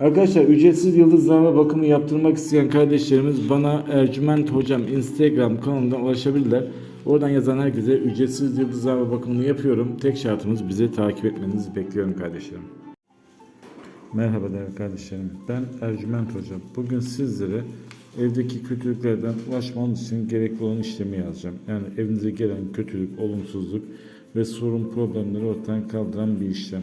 Arkadaşlar ücretsiz yıldızlama bakımı yaptırmak isteyen kardeşlerimiz bana Ercüment Hocam Instagram kanalından ulaşabilirler. Oradan yazan herkese ücretsiz yıldızlama bakımını yapıyorum. Tek şartımız bizi takip etmenizi bekliyorum kardeşlerim. Merhaba değerli kardeşlerim. Ben Ercüment Hocam. Bugün sizlere evdeki kötülüklerden ulaşmanız için gerekli olan işlemi yazacağım. Yani evinize gelen kötülük, olumsuzluk ve sorun problemleri ortadan kaldıran bir işlem.